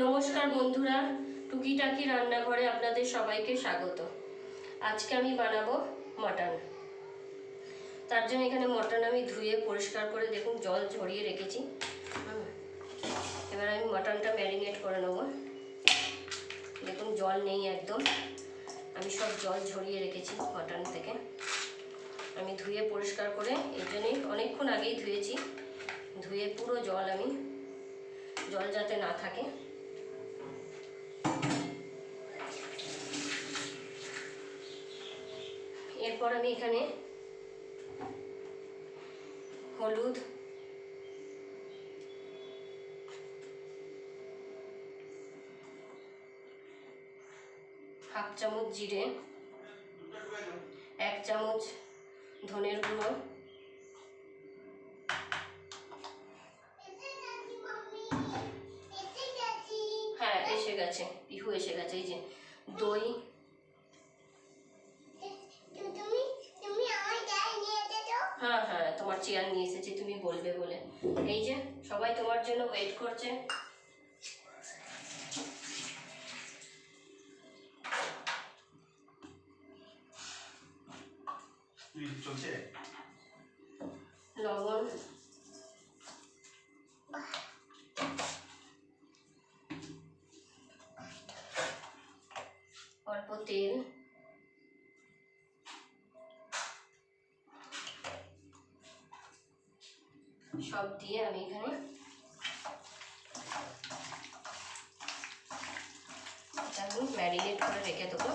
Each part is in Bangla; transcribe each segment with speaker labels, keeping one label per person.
Speaker 1: নমস্কার বন্ধুরা, টুকিটাকি রান্নাঘরে আপনাদের সবাইকে স্বাগত। আজকে আমি বানাবো মটন। তার জন্য এখানে মটন আমি ধুয়ে পরিষ্কার করে দেখুন, জল ঝরিয়ে রেখেছি। এবার আমি মটনটা ম্যারিনেট করে নেব। দেখুন, জল নেই একদম। আমি সব জল ঝরিয়ে রেখেছি মটন থেকে। আমি ধুয়ে পরিষ্কার করে এই জন্যই অনেকক্ষণ আগেই ধুয়েছি। ধুয়ে পুরো জল আমি, জল যাতে না থাকে। এরপর আমি এখানে। হলুদ। হাফ চামচ জিরে। এক চামচ ধনের গুঁড়ো। হ্যাঁ এসে গেছে। পিহু এসে গেছে, এই যে দই। হ্যাঁ হ্যাঁ তোমার চেয়ার নিয়ে এসেছি, তুমি বলবে বলে। এই যে, সবাই তোমার জন্য ওয়েট করছে। সব দিয়ে আমি এখানে আমি ম্যারিনেট করে রেখে দেবো।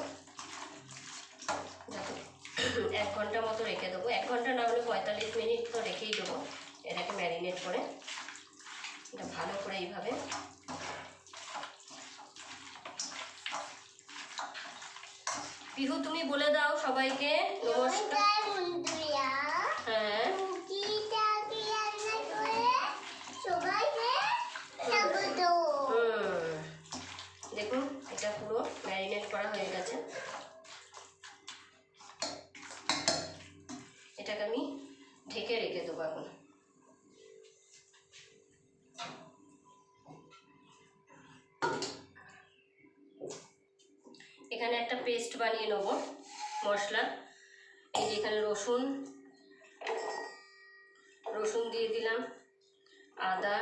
Speaker 1: এক ঘণ্টা মতো রেখে দেবো। এক ঘণ্টা না হলে পঁয়তাল্লিশ মিনিট তো রেখেই দেবো। এটাকে ম্যারিনেট করে এটা ভালো করে এইভাবে পিহু তুমি বলে দাও সবাইকে। নমস্কার। হ্যাঁ হুম দেখুন এটা পুরো ম্যারিনেট করা হয়ে গেছে এটাকে আমি ঢেকে রেখে দেবো এখন এখানে একটা পেস্ট বানিয়ে নেব মশলা। এই যে এখানে রসুন রসুন দিয়ে দিলাম আদা।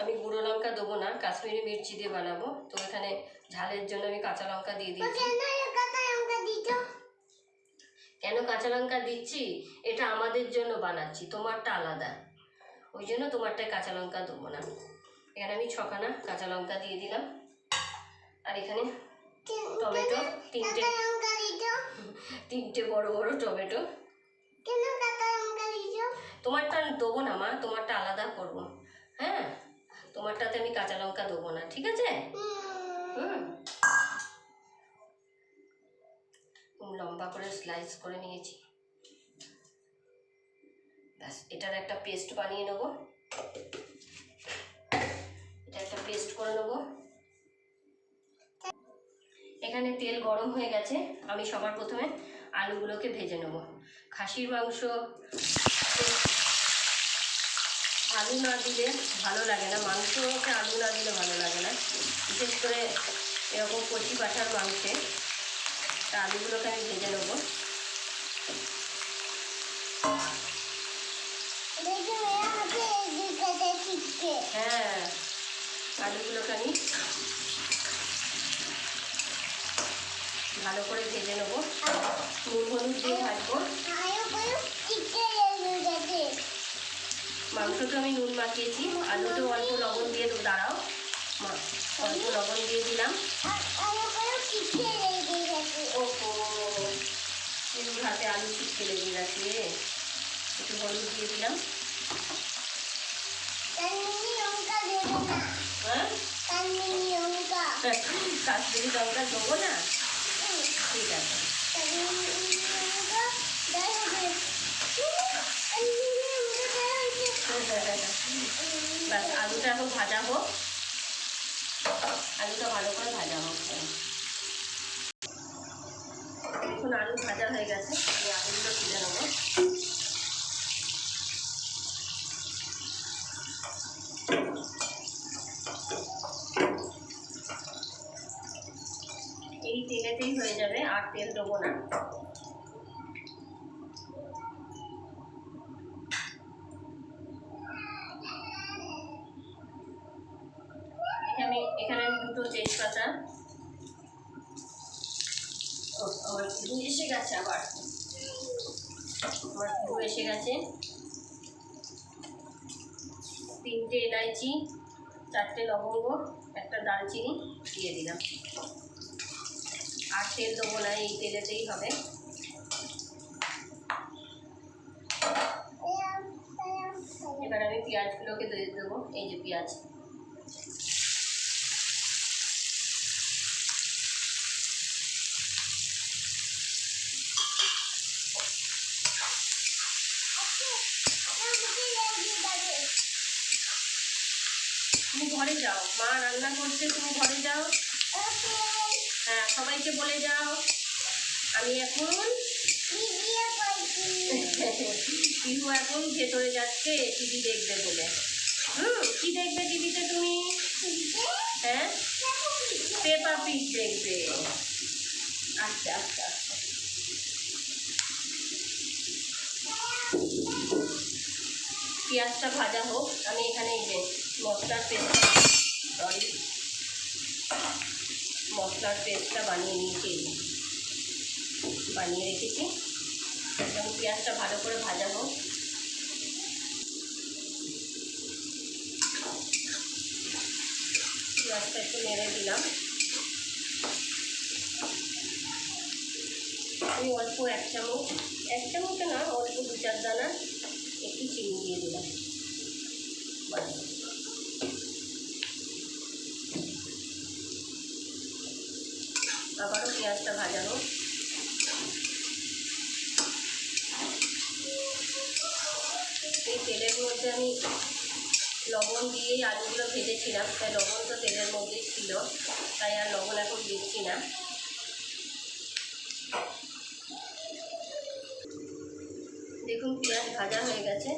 Speaker 1: আমি গুঁড়ো লঙ্কা দেবো না কাশ্মীরি মির্চি দিয়ে বানাবো। তো এখানে ঝালের জন্য আমি কাঁচা লঙ্কা দিয়ে দিয়েছি। কেন কাঁচা লঙ্কা দিচ্ছি? এটা আমাদের জন্য বানাচ্ছি তোমারটা আলাদা। ওই জন্য তোমারটায় কাঁচা লঙ্কা দেবো না। এখানে আমি ছখানা কাঁচা লঙ্কা দিয়ে দিলাম। আর এখানে টমেটো, তিনটে তিনটে বড় বড় টমেটো। তোমারটা দেবো না মা, তোমারটা আলাদা করব। হ্যাঁ? তোমারটাতে আমি কাঁচা লঙ্কা দেবো না, ঠিক আছে? হুম। লম্বা করে স্লাইস করে নিয়েছি। ব্যাস, এটার একটা পেস্ট বানিয়ে নেব। এটা একটা পেস্ট করে নেব। এখানে তেল গরম হয়ে গেছে আমি সবার প্রথমে আলুগুলোকে ভেজে নেব। খাসির মাংস আলু না দিলে ভালো লাগে না মাংসকে আলু না দিলে ভালো লাগে না। বিশেষ করে এরকম কচি পাঠার মাংসে তা আলুগুলোকে আমি ভেজে নেব। হ্যাঁ আলুগুলোকে আমি ভালো করে ভেজে নেব। নুন হলুদ দিয়ে ভাজবো। মাংসটা আমি নুন মাখিয়েছি। আলুতেও অল্প লবণ দিয়ে দেবো দাঁড়াও। অল্প লবণ দিয়ে দিলাম। হাতে আলু ছিটকে লেগে গেছে। একটু হলুদ দিয়ে দিলাম। হ্যাঁ? কাশ্মীরি লঙ্কা দেবো না? ঠিক আছে। ব্যাস আলুটা এখন ভাজা হোক। আলুটা ভালো করে ভাজা হোক। এখন আলু ভাজা হয়ে গেছে। আমি আলুগুলো তুলে নেব তেলেতেই হয়ে যাবে আর তেল দেবো না। এখানে এখানে আমি দুটো তেজপাতা। আমার দু এসে গেছে আবার। আমার দু এসে গেছে। তিনটে এলাইচি, চারটে লবঙ্গ, একটা দারচিনি দিয়ে দিলাম। আর তেল দেবো না এই তেলেতেই হবে। এবার আমি পেঁয়াজগুলোকে দিয়ে দেবো, এই যে পেঁয়াজ। তুমি ঘরে যাও, মা রান্না করছে, তুমি ঘরে যাও। হ্যাঁ সবাইকে বলে যাও। আমি এখন পিহু এখন ভেতরে যাচ্ছে, টিভি দেখবে বলে। হুম, কি দেখবে টিভিতে তুমি? হ্যাঁ? পেপা পিক দেখবে। আচ্ছা আচ্ছা আচ্ছা। পেঁয়াজটা ভাজা হোক, আমি এখানে মশলার পেস্ট সরি। মশলার পেস্টটা বানিয়ে নিয়েছি বানিয়ে রেখেছি। এবং পেঁয়াজটা ভালো করে ভাজা পেঁয়াজটা একটু নেড়ে দিলাম। আমি অল্প এক চামচ এক চামচ না, অল্প দু চার দানা একটু চিনি দিয়ে দিলাম। বাস আবারও পেঁয়াজটা ভাজা হোক। এই তেলের মধ্যে আমি লবণ দিয়েই আলুগুলো ভেজেছিলাম, তাই লবণ তো তেলের মধ্যেই ছিল, তাই আর লবণ এখন দিচ্ছি না। দেখুন পেঁয়াজ ভাজা হয়ে গেছে।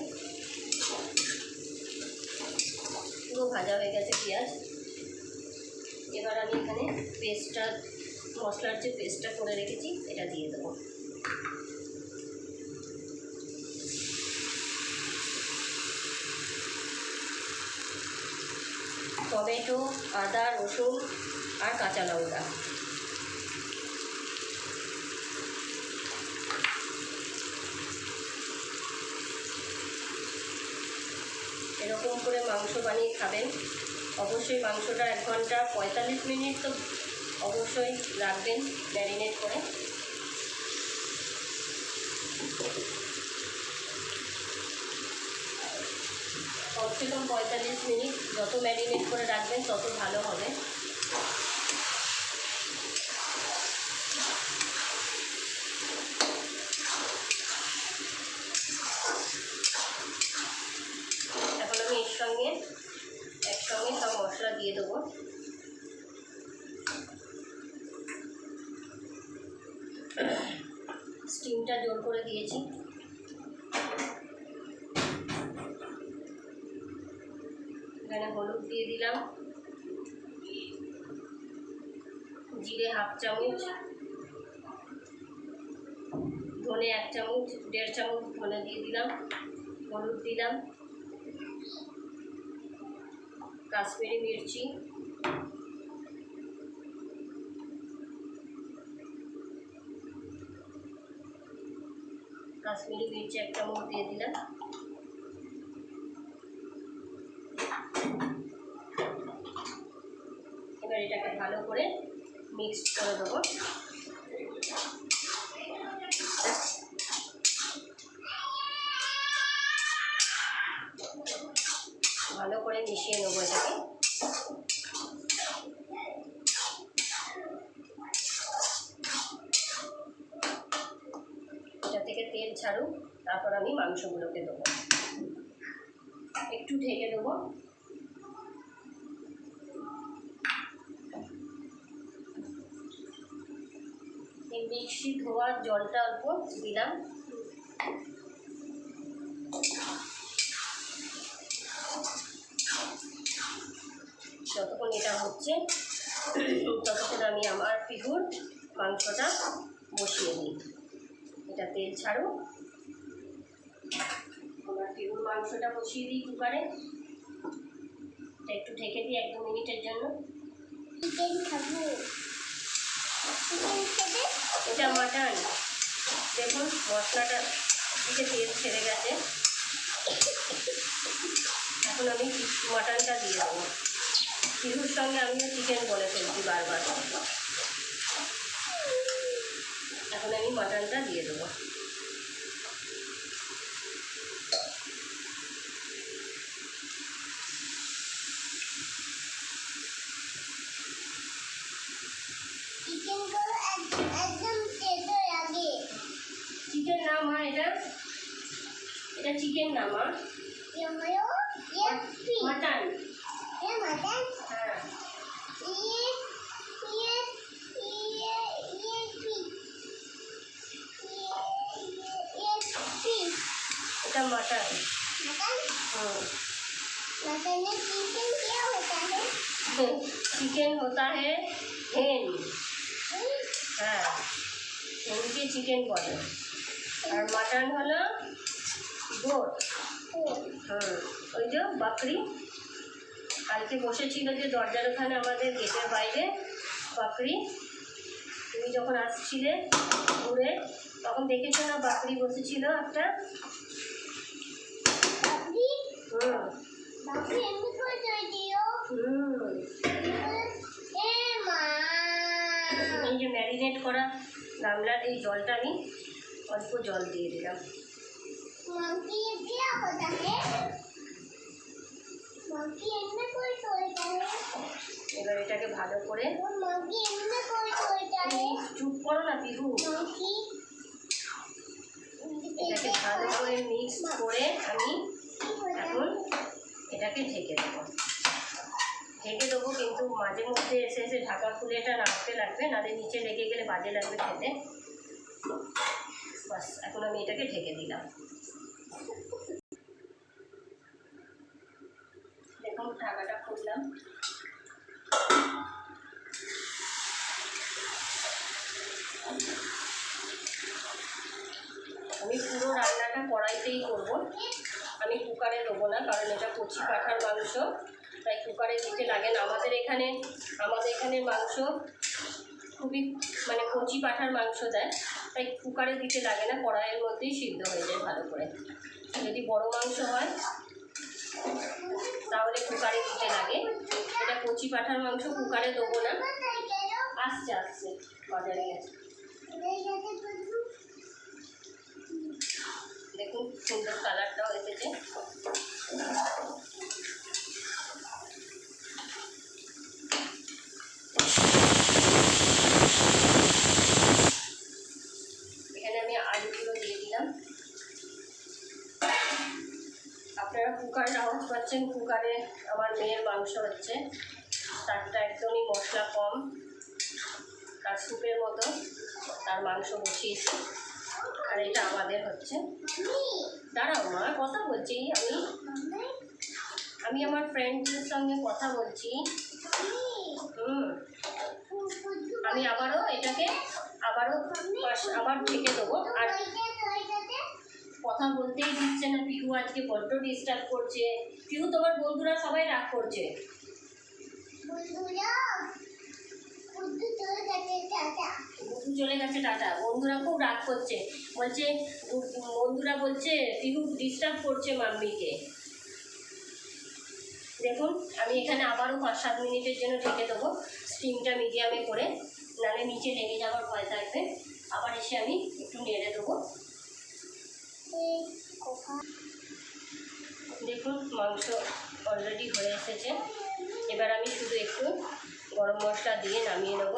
Speaker 1: পুরো ভাজা হয়ে গেছে পেঁয়াজ। এবার আমি এখানে পেস্টটা মশলার যে পেস্টটা করে রেখেছি, এটা দিয়ে দেবো। টমেটো, আদা, রসুন আর কাঁচা লঙ্কা। এরকম করে মাংস বানিয়ে খাবেন। অবশ্যই মাংসটা এক ঘণ্টা পঁয়তাল্লিশ মিনিট তো অবশ্যই রাখবেন ম্যারিনেট করে। কমসে কম পঁয়তাল্লিশ মিনিট যত ম্যারিনেট করে রাখবেন তত ভালো হবে এখন আমি এর সঙ্গে একসঙ্গে সব মশলা দিয়ে দেবো স্টিমটা জোর করে দিয়েছি এখানে হলুদ দিয়ে দিলাম। জিরে হাফ চামচ। ধনে এক চামচ, দেড় চামচ ধনে দিয়ে দিলাম। হলুদ দিলাম। কাশ্মীরি মির্চি। কাশ্মীরি মির্চি এক চামচ দিয়ে দিলাম। এবার এটাকে ভালো করে মিক্সড করে দেবো। ভালো করে মিশিয়ে নেব এটাকে। এটা থেকে তেল ছাড়ুক, তারপর আমি মাংসগুলোকে দেবো। একটু ঢেকে দেবো। মিক্সি ধোয়ার জলটা অল্প দিলাম। যতক্ষণ এটা হচ্ছে, ততক্ষণ আমি আমার পিহুর মাংসটা বসিয়ে দিই এটা তেল ছাড়ুক আমার পিউর মাংসটা বসিয়ে দিই কুকারে। এটা একটু ঢেকে দিই এক দু মিনিটের জন্য। এটা মাটন দেখুন, মশলাটা দিকে তেল ছেড়ে গেছে। এখন আমি মাটনটা দিয়ে দেবো। পিহুর সঙ্গে আমিও চিকেন বলে ফেলছি বারবার। এখন আমি মাটনটা দিয়ে দেবো
Speaker 2: চিকেনগুলো এক- একদম তেতো লাগে
Speaker 1: চিকেন না মা এটা এটা চিকেন না মা
Speaker 2: এমনও ইয়েপি
Speaker 1: মাটন
Speaker 2: এ মাটন
Speaker 1: হ্যাঁ
Speaker 2: ইয়ে ইয়ে ইয়ে ইয়েপি ইয়েপি
Speaker 1: এটা মাটন
Speaker 2: मटन
Speaker 1: হুম
Speaker 2: मटन में चिकन क्या होता है
Speaker 1: চিকেন হতা হে হেন
Speaker 2: हम्म,
Speaker 1: হ্যাঁ হেনকে চিকেন বলে আর মাটন হলো
Speaker 2: ভোট
Speaker 1: হ্যাঁ ওই যে বাকরি। কালকে বসেছিল যে দরজার ওখানে আমাদের গেটের বাইরে বাকরি। তুমি যখন আসছিলে ঘুরে তখন দেখেছ না বাকরি বসেছিল একটা? এই যে ম্যারিনেট করা গামলার এই জলটা আমি অল্প জল দিয়ে দিলাম। এবার এটাকে ভালো করে চুপ করো না পিহু এটাকে ভালো করে মিক্স করে আমি এখন এটাকে ঢেকে দেবো। ঢেকে দেবো কিন্তু মাঝে মধ্যে এসে এসে ঢাকা খুলে এটা রাখতে লাগবে নাহলে নিচে লেগে গেলে বাজে লাগবে খেতে। বাস, এখন আমি এটাকে ঢেকে দিলাম। দেখুন ঢাকাটা খুললাম। আমি পুরো রান্নাটা কড়াইতেই করব। আমি কুকারে দেবো না, কারণ এটা কচি পাঠার মাংস। তাই কুকারে দিতে লাগে না। আমাদের এখানে আমাদের এখানে মাংস খুবই মানে কচি পাঠার মাংস দেয়। তাই কুকারে দিতে লাগে না, কড়াইয়ের মধ্যেই সিদ্ধ হয়ে যায় ভালো করে। যদি বড় মাংস হয়, তাহলে কুকারে দিতে লাগে। এটা কচি পাঠার মাংস কুকারে দেবো না। আসছে আসছে, বাজারে গেছে দেখুন সুন্দর কালারটাও এসেছে এখানে আমি আলুগুলো দিয়ে দিলাম আপনারা কুকার আওয়াজ পাচ্ছেন কুকারে আমার মেয়ের মাংস হচ্ছে তারটা একদমই মশলা কম তার স্যুপের মতো তার মাংস বসিয়েছি আর এটা আমাদের হচ্ছে? দাঁড়াও, মা, কথা বলছি। আমি আমি আমার ফ্রেন্ডদের সঙ্গে কথা বলছি। হুম। আমি আবারও এটাকে আবারও আবার ঢেকে দেবো। আর কথা বলতেই দিচ্ছে না পিহু, আজকে বড্ড ডিস্টার্ব করছে। পিহু, তোমার বন্ধুরা সবাই রাগ করছে। বুধু চলে গেছে, টাটা। বন্ধুরা খুব রাগ করছে। বলছে, বন্ধুরা বলছে পিহু ডিস্টার্ব করছে মাম্মিকে। দেখুন, আমি এখানে আবারও পাঁচ সাত মিনিটের জন্য ঢেকে দেবো। স্টিমটা মিডিয়ামে করে। নাহলে নিচে লেগে যাওয়ার ভয় থাকবে। আবার এসে আমি একটু নেড়ে দেবো। দেখুন, মাংস অলরেডি হয়ে এসেছে। এবার আমি শুধু একটু গরম মশলা দিয়ে নামিয়ে নেব।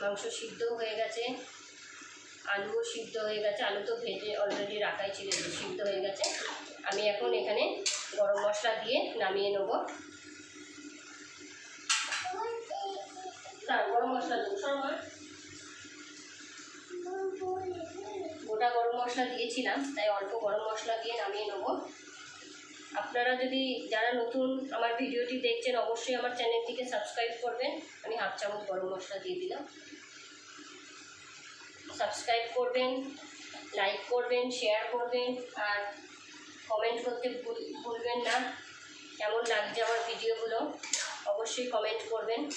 Speaker 1: মাংস সিদ্ধও হয়ে গেছে। আলুও সিদ্ধ হয়ে গেছে। আলু তো ভেজে অলরেডি রাখাই ছিল সিদ্ধ হয়ে গেছে। আমি এখন এখানে গরম মশলা দিয়ে নামিয়ে নেব। গরম মশলা গোটা গরম মশলা দিয়েছিলাম, তাই অল্প গরম মশলা দিয়ে নামিয়ে নেব। আপনারা যদি যারা নতুন আমার ভিডিওটি দেখছেন, অবশ্যই আমার চ্যানেলটিকে সাবস্ক্রাইব করবেন। আমি হাফ চামচ গরম মশলা দিয়ে দিলাম। সাবস্ক্রাইব করবেন, লাইক করবেন, শেয়ার করবেন, আর কমেন্ট করতে ভুল- ভুলবেন না। কেমন লাগছে আমার ভিডিওগুলো, অবশ্যই কমেন্ট করবেন।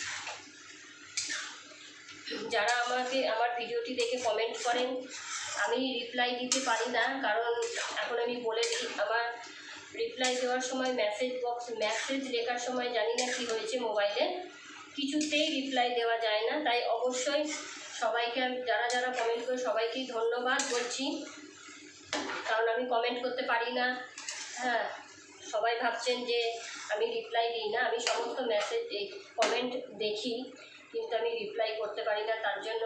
Speaker 1: যারা আমাকে, আমার ভিডিওটি দেখে কমেন্ট করেন, আমি রিপ্লাই দিতে পারি না, কারণ এখন আমি বলে দিই, আমার রিপ্লাই দেওয়ার সময় মেসেজ বক্স মেসেজ লেখার সময় জানি না কী হয়েছে মোবাইলে কিছুতেই রিপ্লাই দেওয়া যায় না। তাই অবশ্যই সবাইকে যারা যারা কমেন্ট করে সবাইকেই ধন্যবাদ বলছি। কারণ আমি কমেন্ট করতে পারি না। হ্যাঁ সবাই ভাবছেন যে আমি রিপ্লাই দিই না। আমি সমস্ত মেসেজ কমেন্ট দেখি, কিন্তু আমি রিপ্লাই করতে পারি না। তার জন্য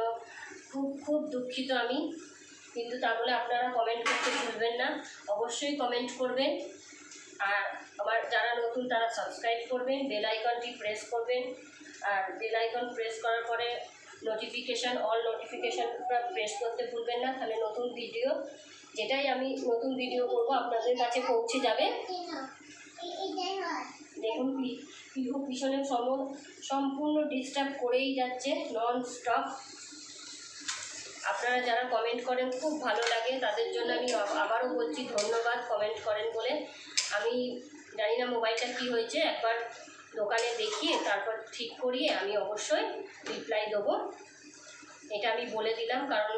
Speaker 1: খুব খুব দুঃখিত আমি। কিন্তু তা বলে আপনারা কমেন্ট করতে ভুলবেন না। অবশ্যই কমেন্ট করবেন। আর আমার যারা নতুন, তারা সাবস্ক্রাইব করবেন বেল আইকনটি প্রেস করবেন। আর বেল আইকন প্রেস করার পরে নোটিফিকেশান অল নোটিফিকেশানটা প্রেস করতে ভুলবেন না। তাহলে নতুন ভিডিও যেটাই আমি নতুন ভিডিও করব, আপনাদের কাছে পৌঁছে যাবে। দেখুন পিহু পিছনে সম, সম্পূর্ণ ডিস্টার্ব করেই যাচ্ছে নন স্টপ আপনারা যারা কমেন্ট করেন, খুব ভালো লাগে। তাদের জন্য আমি আবারও বলছি, ধন্যবাদ কমেন্ট করেন বলে। আমি জানি না মোবাইলটা কী হয়েছে, একবার দোকানে দেখিয়ে তারপর ঠিক করিয়ে আমি অবশ্যই রিপ্লাই দেবো। এটা আমি বলে দিলাম, কারণ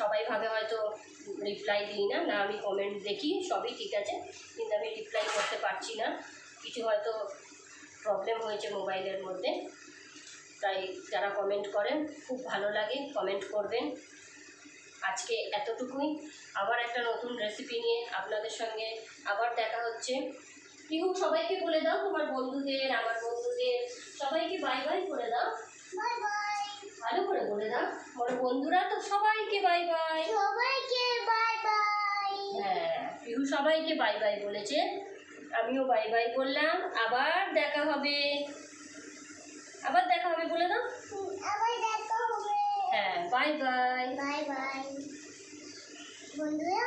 Speaker 1: সবাই ভাবে হয়তো রিপ্লাই দিই না। না, আমি কমেন্ট দেখি, সবই ঠিক আছে, কিন্তু আমি রিপ্লাই করতে পারছি না। কিছু হয়তো প্রবলেম হয়েছে মোবাইলের মধ্যে। তাই যারা কমেন্ট করেন, খুব ভালো লাগে কমেন্ট করবেন। আজকে এতটুকুই। আবার একটা নতুন রেসিপি নিয়ে আপনাদের সঙ্গে আবার দেখা হচ্ছে। পিহু সবাইকে বলে দাও তোমার বন্ধুদের আমার বন্ধুদের। সবাইকে বাই বাই করে দাও।
Speaker 2: বাই বাই
Speaker 1: ভালো করে বলে দাও। আমার বন্ধুরা তো সবাইকে বাই বাই
Speaker 2: সবাইকে বাই বাই
Speaker 1: হ্যাঁ পিহু সবাইকে বাই বাই বলেছে। আমিও বাই বাই বললাম আবার দেখা হবে। আবার দেখা হবে বলে দাও।
Speaker 2: আবার
Speaker 1: হ্যাঁ বাই বাই
Speaker 2: বাই বাই বন্ধুরা